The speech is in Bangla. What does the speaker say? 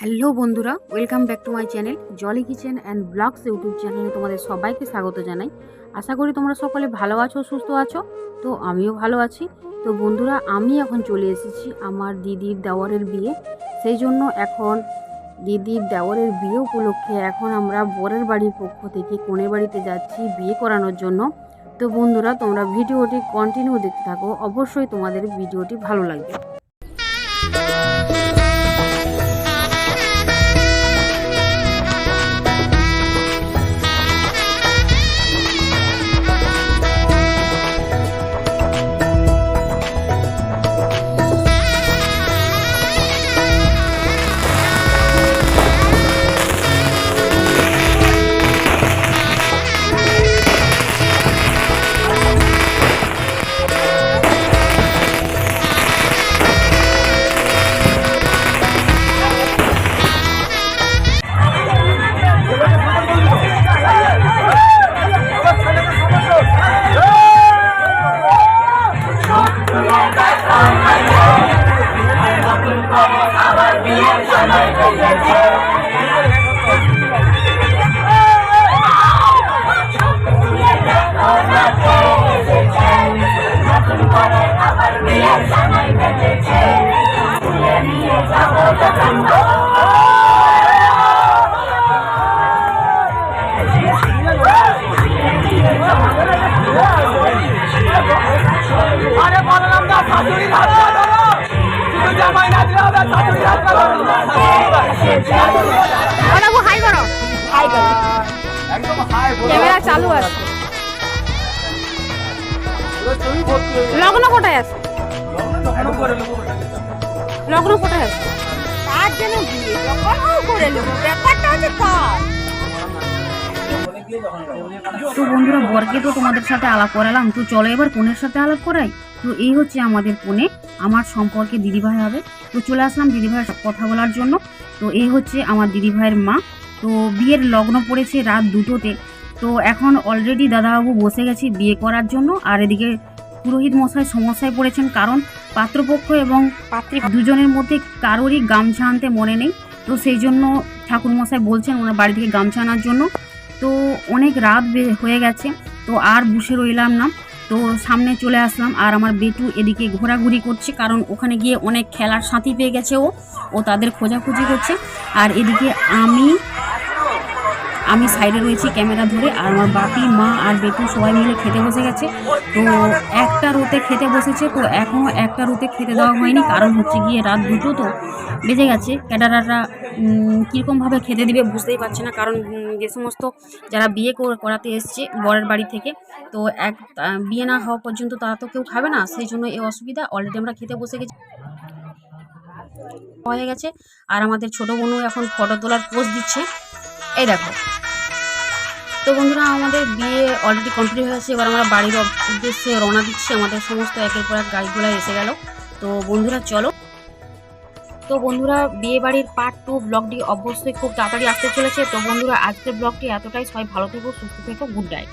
হ্যালো বন্ধুরা, welcome back to my channel jolly kitchen and blogs YouTube চ্যানেলে তোমাদের সবাইকে স্বাগত জানাই। আশা করি তোমরা সকলে ভালো আছো, সুস্থ আছো, তো আমিও ভালো আছি। তো বন্ধুরা, আমি এখন চলে এসেছি আমার দিদির দেওয়ারের বিয়ে। সেই জন্য এখন দিদির দেওয়ারের বিয়ে উপলক্ষে এখন আমরা বরের বাড়ির পক্ষ থেকে কনের বাড়িতে যাচ্ছি বিয়ে করানোর জন্য। তো বন্ধুরা, তোমরা ভিডিওটি কন্টিনিউ দেখতে থাকো। অবশ্যই তোমাদের ভিডিওটি ভালো লাগবে। আরে বাবু হাই করো। হাই করো। একদম হাই ক্যামেরা চালু আছে। ছবি ভর্তি গেছে। লগ্ন কোথায় আছে। লগ্ন কোথায় আছে? তার জন্য বিয়ে যখন ও করে নেব ব্যাপারটা হচ্ছে তার। তো বন্ধুরা বরকে তো তোমাদের সাথে আলাপ করালাম। তো চলো এবার কোনের সাথে আলাপ করাই? তো এই হচ্ছে আমাদের কোণে আমার সম্পর্কে দিদিভাই হবে। তো চলে আসলাম দিদিভাইয়ের কথা বলার জন্য। তো এই হচ্ছে আমার দিদিভাইয়ের মা। তো বিয়ের লগ্ন পড়েছে রাত দুটোতে। তো এখন অলরেডি দাদাবাবু বসে গেছে বিয়ে করার জন্য। আর এদিকে পুরোহিত মশাই সমস্যায় পড়েছেন কারণ পাত্রপক্ষ এবং পাত্রী দুজনের মধ্যে কারোরই গামছা আনতে মনে নেই। তো সেই জন্য ঠাকুরমশাই বলছেন ওনার বাড়ি থেকে গামছা আনার জন্য। তো অনেক রাত বে- হয়ে গেছে। তো আর বসে রইলাম না। তো সামনে চলে আসলাম আর আমার বেটু এদিকে ঘোরাঘুরি করছে, কারণ ওখানে গিয়ে অনেক খেলার সাথী পেয়ে গেছে ও। ও তাদের খোঁজাখুঁজি করছে। আর এদিকে আমি আমি সাইডে রয়েছি ক্যামেরা ধরে, আর আমার বাপি, মা আর বেটু সবাই মিলে খেতে বসে গেছে। তো একটা রোতে খেতে বসেছে, তো এখনও একটা রোতে খেতে দেওয়া হয়নি, কারণ হচ্ছে গিয়ে রাত দুটো তো বেজে গেছে। ক্যাডারাররা কীরকমভাবে খেতে দিবে বুঝতেই পারছে না। কারণ যে সমস্ত যারা বিয়ে কর- করাতে এসছে বরের বাড়ি থেকে, তো এক বিয়ে না হওয়া পর্যন্ত তারা তো কেউ খাবে না। সেই জন্য এই অসুবিধা অলরেডি আমরা খেতে বসে গেছি। হয়ে গেছে। আর আমাদের ছোটো বোনও এখন ফটো তোলার পোজ দিচ্ছে। এই দেখো। তো বন্ধুরা, আমাদের বিয়ে অলরেডি কমপ্লিট হয়ে গেছে। এবার আমরা বাড়ির উদ্দেশ্যে রওনা দিচ্ছি। আমাদের সমস্ত একের পর এক গাড়িগুলো এসে গেল। তো বন্ধুরা, চলো। তো বন্ধুরা, বিয়েবাড়ির পার্ট টু ব্লগটি অবশ্যই খুব তাড়াতাড়ি আসতে চলেছে। তো বন্ধুরা, আজকের ব্লগটি এতটাই। সবাই ভালো থেকো, সুস্থ থেকো গুড নাইট